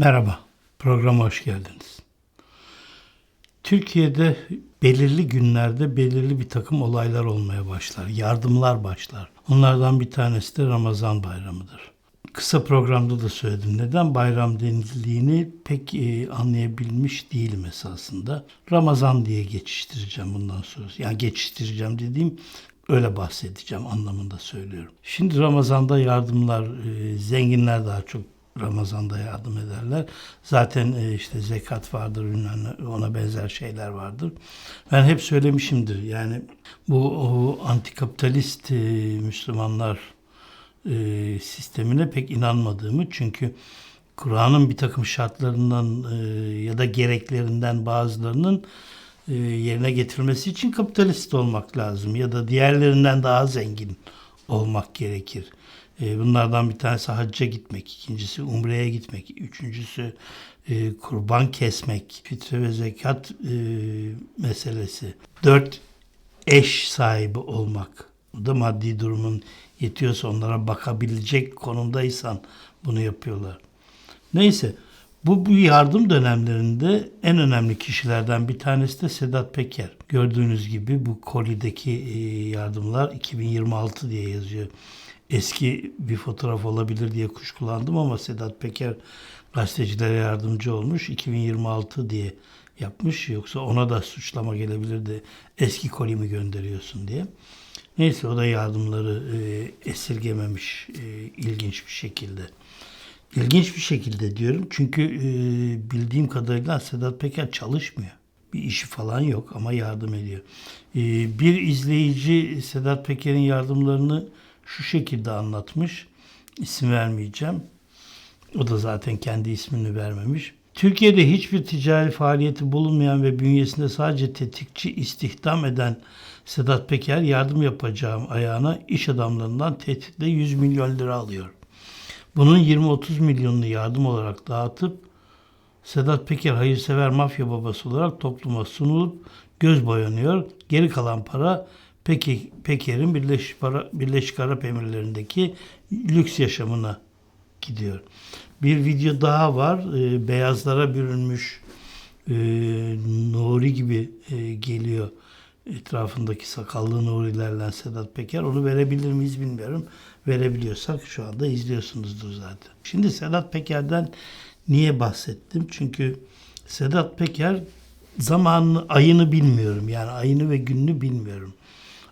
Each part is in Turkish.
Merhaba, programa hoş geldiniz. Türkiye'de belirli günlerde belirli bir takım olaylar olmaya başlar, yardımlar başlar. Onlardan bir tanesi de Ramazan bayramıdır. Kısa programda da söyledim. Neden bayram denildiğini pek e, anlayabilmiş değilim esasında. Ramazan diye geçiştireceğim bundan sonra. Yani geçiştireceğim dediğim öyle bahsedeceğim anlamında söylüyorum. Şimdi Ramazan'da yardımlar, e, zenginler daha çok Ramazan'da yardım ederler. Zaten e, işte zekat vardır, ona benzer şeyler vardır. Ben hep söylemişimdir. Yani bu o antikapitalist e, Müslümanlar e, sistemine pek inanmadığımı çünkü Kur'an'ın bir takım şartlarından ya da gereklerinden bazılarının yerine getirilmesi için kapitalist olmak lazım ya da diğerlerinden daha zengin olmak gerekir. E, bunlardan bir tanesi hacca gitmek, ikincisi umreye gitmek, üçüncüsü e, kurban kesmek, fitre ve zekat e, meselesi. Dört, eş sahibi olmak. Bu da maddi durumun yetiyorsa onlara bakabilecek konumdaysan bunu yapıyorlar. Neyse bu, bu yardım dönemlerinde en önemli kişilerden bir tanesi de Sedat Peker. Gördüğünüz gibi bu kolideki yardımlar 2026 diye yazıyor. Eski bir fotoğraf olabilir diye kuşkulandım ama Sedat Peker gazetecilere yardımcı olmuş. 2026 diye yapmış. Yoksa ona da suçlama gelebilirdi. Eski kolimi gönderiyorsun diye. Neyse o da yardımları e, esirgememiş e, ilginç bir şekilde. İlginç bir şekilde diyorum çünkü e, bildiğim kadarıyla Sedat Peker çalışmıyor. Bir işi falan yok ama yardım ediyor. E, bir izleyici Sedat Peker'in yardımlarını şu şekilde anlatmış. İsim vermeyeceğim. O da zaten kendi ismini vermemiş. Türkiye'de hiçbir ticari faaliyeti bulunmayan ve bünyesinde sadece tetikçi istihdam eden Sedat Peker yardım yapacağım ayağına iş adamlarından tehditle 100 milyon lira alıyor. Bunun 20-30 milyonunu yardım olarak dağıtıp Sedat Peker hayırsever mafya babası olarak topluma sunulup göz boyanıyor. Geri kalan para Peki, Peker'in Birleşik, para, Birleşik Arap Emirlikleri'ndeki lüks yaşamına gidiyor. Bir video daha var. Ee, beyazlara bürünmüş e, Nuri gibi e, geliyor. Etrafındaki sakallı Nurilerle Sedat Peker. Onu verebilir miyiz bilmiyorum. Verebiliyorsak şu anda izliyorsunuzdur zaten. Şimdi Sedat Peker'den niye bahsettim? Çünkü Sedat Peker zamanını, ayını bilmiyorum. Yani ayını ve gününü bilmiyorum.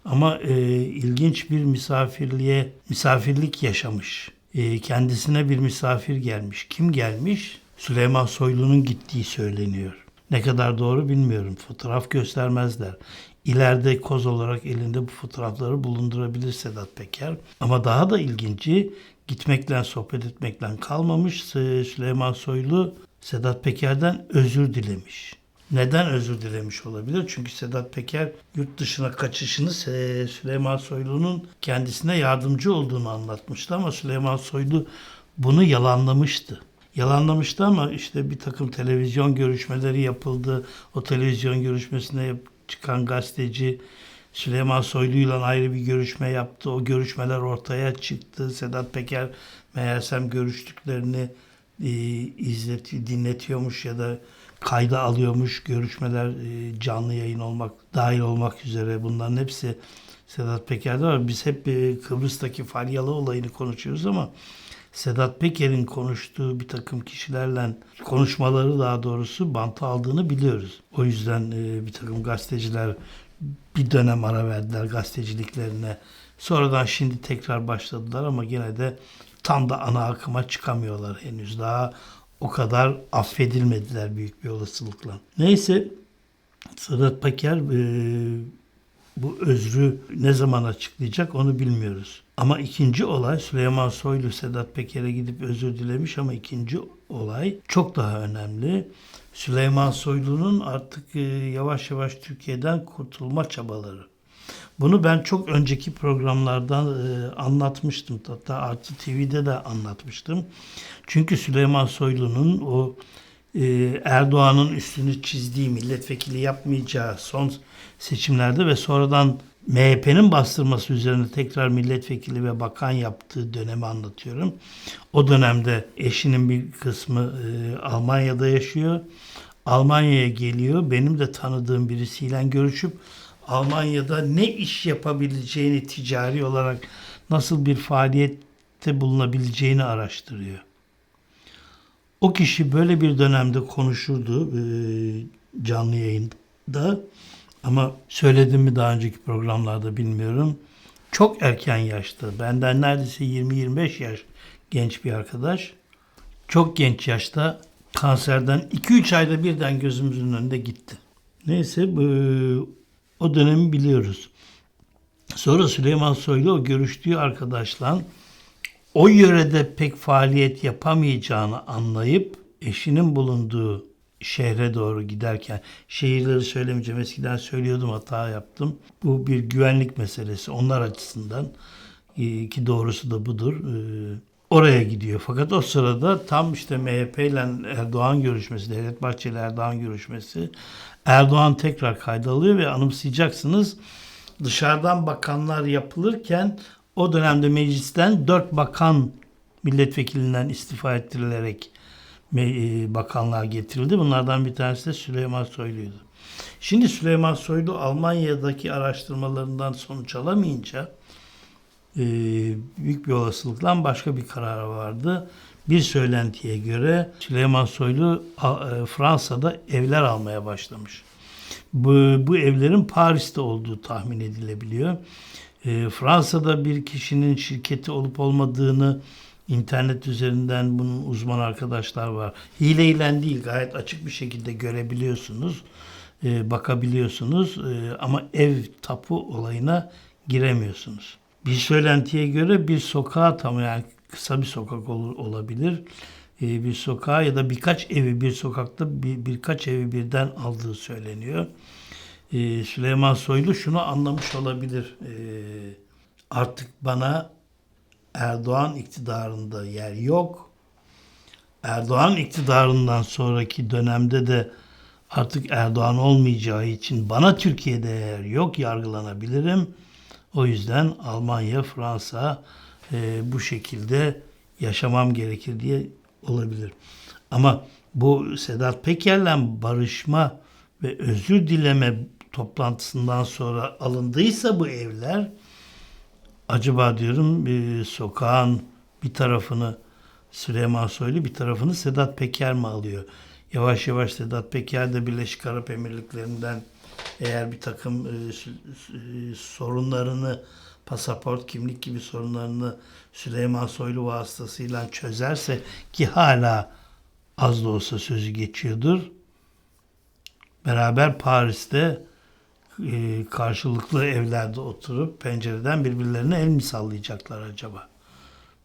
Ama e, ilginç bir misafirliğe, misafirlik yaşamış. E, kendisine bir misafir gelmiş. Kim gelmiş? Süleyman Soylu'nun gittiği söyleniyor. Ne kadar doğru bilmiyorum. Fotoğraf göstermezler. İleride koz olarak elinde bu fotoğrafları bulundurabilir Sedat Peker. Ama daha da ilginci gitmekle, sohbet etmekle kalmamış. Sü- Süleyman Soylu Sedat Peker'den özür dilemiş. Neden özür dilemiş olabilir? Çünkü Sedat Peker yurt dışına kaçışını Süleyman Soylu'nun kendisine yardımcı olduğunu anlatmıştı ama Süleyman Soylu bunu yalanlamıştı. Yalanlamıştı ama işte bir takım televizyon görüşmeleri yapıldı. O televizyon görüşmesine çıkan gazeteci Süleyman Soylu'yla ayrı bir görüşme yaptı. O görüşmeler ortaya çıktı. Sedat Peker meğersem görüştüklerini e, izleti, dinletiyormuş ya da kayda alıyormuş. Görüşmeler e, canlı yayın olmak dahil olmak üzere bunların hepsi Sedat Peker'de var. Biz hep e, Kıbrıs'taki Falyalı olayını konuşuyoruz ama Sedat Peker'in konuştuğu bir takım kişilerle konuşmaları daha doğrusu bantı aldığını biliyoruz. O yüzden e, bir takım gazeteciler bir dönem ara verdiler gazeteciliklerine. Sonradan şimdi tekrar başladılar ama gene de tam da ana akıma çıkamıyorlar henüz. Daha o kadar affedilmediler büyük bir olasılıkla. Neyse Sedat Peker e, bu özrü ne zaman açıklayacak onu bilmiyoruz. Ama ikinci olay Süleyman Soylu Sedat Peker'e gidip özür dilemiş ama ikinci olay çok daha önemli. Süleyman Soylu'nun artık e, yavaş yavaş Türkiye'den kurtulma çabaları. Bunu ben çok önceki programlardan e, anlatmıştım. Hatta Artı TV'de de anlatmıştım. Çünkü Süleyman Soylu'nun o e, Erdoğan'ın üstünü çizdiği milletvekili yapmayacağı son seçimlerde ve sonradan MHP'nin bastırması üzerine tekrar milletvekili ve bakan yaptığı dönemi anlatıyorum. O dönemde eşinin bir kısmı e, Almanya'da yaşıyor. Almanya'ya geliyor. Benim de tanıdığım birisiyle görüşüp Almanya'da ne iş yapabileceğini ticari olarak nasıl bir faaliyette bulunabileceğini araştırıyor. O kişi böyle bir dönemde konuşurdu e, canlı yayında ama söyledim mi daha önceki programlarda bilmiyorum. Çok erken yaşta benden neredeyse 20-25 yaş genç bir arkadaş. Çok genç yaşta kanserden 2-3 ayda birden gözümüzün önünde gitti. Neyse bu, o dönemi biliyoruz. Sonra Süleyman Soylu o görüştüğü arkadaşla o yörede pek faaliyet yapamayacağını anlayıp eşinin bulunduğu şehre doğru giderken şehirleri söylemeyeceğim eskiden söylüyordum hata yaptım. Bu bir güvenlik meselesi onlar açısından Ee, ki doğrusu da budur. Ee, oraya gidiyor. Fakat o sırada tam işte MHP ile Erdoğan görüşmesi, Devlet Bahçeli Erdoğan görüşmesi Erdoğan tekrar kayda alıyor ve anımsayacaksınız dışarıdan bakanlar yapılırken o dönemde meclisten dört bakan milletvekilinden istifa ettirilerek e, bakanlığa getirildi. Bunlardan bir tanesi de Süleyman Soylu'ydu. Şimdi Süleyman Soylu Almanya'daki araştırmalarından sonuç alamayınca e, büyük bir olasılıkla başka bir karar vardı. Bir söylentiye göre Süleyman Soylu e, Fransa'da evler almaya başlamış. Bu, bu evlerin Paris'te olduğu tahmin edilebiliyor. E, Fransa'da bir kişinin şirketi olup olmadığını internet üzerinden bunun uzman arkadaşlar var. Hileyle değil gayet açık bir şekilde görebiliyorsunuz. e, bakabiliyorsunuz E, ama ev tapu olayına giremiyorsunuz. Bir söylentiye göre bir sokağa tam yani kısa bir sokak olur, olabilir. E, bir sokağa ya da birkaç evi bir sokakta bir, birkaç evi birden aldığı söyleniyor. E, Süleyman Soylu şunu anlamış olabilir. E, artık bana Erdoğan iktidarında yer yok. Erdoğan iktidarından sonraki dönemde de artık Erdoğan olmayacağı için bana Türkiye'de yer yok, yargılanabilirim. O yüzden Almanya, Fransa e, bu şekilde yaşamam gerekir diye olabilir. Ama bu Sedat Peker'le barışma ve özür dileme toplantısından sonra alındıysa bu evler acaba diyorum bir sokağın bir tarafını Süleyman Soylu bir tarafını Sedat Peker mi alıyor? Yavaş yavaş Sedat Peker de Birleşik Arap Emirlikleri'nden eğer bir takım e, s- sorunlarını pasaport, kimlik gibi sorunlarını Süleyman Soylu vasıtasıyla çözerse ki hala az da olsa sözü geçiyordur. Beraber Paris'te e, karşılıklı evlerde oturup pencereden birbirlerine el mi sallayacaklar acaba?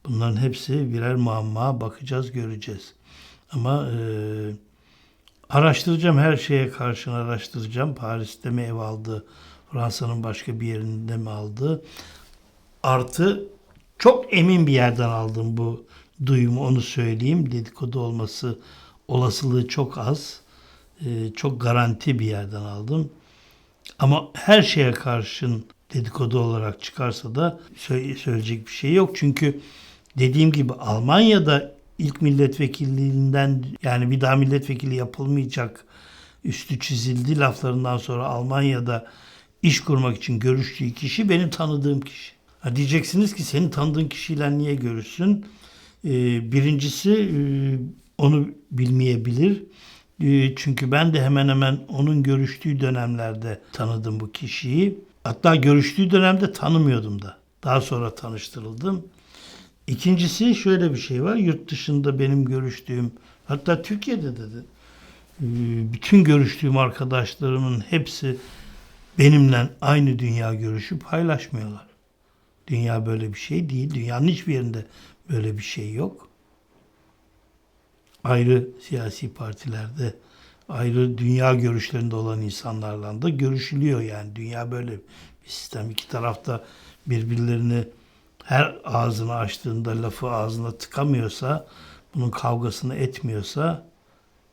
Bunların hepsi birer muamma bakacağız göreceğiz. Ama e, araştıracağım her şeye karşın araştıracağım. Paris'te mi ev aldı? Fransa'nın başka bir yerinde mi aldı? Artı çok emin bir yerden aldım bu duyumu onu söyleyeyim. Dedikodu olması olasılığı çok az. E, çok garanti bir yerden aldım. Ama her şeye karşın dedikodu olarak çıkarsa da sö- söyleyecek bir şey yok. Çünkü dediğim gibi Almanya'da ilk milletvekilliğinden yani bir daha milletvekili yapılmayacak üstü çizildi laflarından sonra Almanya'da iş kurmak için görüştüğü kişi benim tanıdığım kişi. Ha diyeceksiniz ki senin tanıdığın kişiyle niye görüşsün? Ee, birincisi e, onu bilmeyebilir. E, Çünkü ben de hemen hemen onun görüştüğü dönemlerde tanıdım bu kişiyi. Hatta görüştüğü dönemde tanımıyordum da. Daha sonra tanıştırıldım. İkincisi şöyle bir şey var. Yurt dışında benim görüştüğüm, hatta Türkiye'de de, e, bütün görüştüğüm arkadaşlarımın hepsi benimle aynı dünya görüşü paylaşmıyorlar. Dünya böyle bir şey değil. Dünyanın hiçbir yerinde böyle bir şey yok ayrı siyasi partilerde ayrı dünya görüşlerinde olan insanlarla da görüşülüyor yani dünya böyle bir sistem iki tarafta birbirlerini her ağzını açtığında lafı ağzına tıkamıyorsa bunun kavgasını etmiyorsa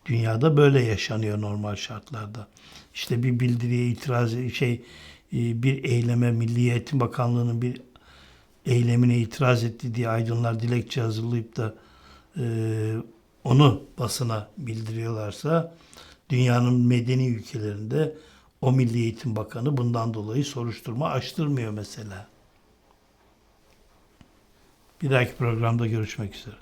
dünyada böyle yaşanıyor normal şartlarda. İşte bir bildiriye itiraz şey e, bir eyleme Milli Eğitim Bakanlığı'nın bir eylemine itiraz etti diye aydınlar dilekçe hazırlayıp da e, onu basına bildiriyorlarsa dünyanın medeni ülkelerinde o Milli Eğitim Bakanı bundan dolayı soruşturma açtırmıyor mesela. Bir dahaki programda görüşmek üzere.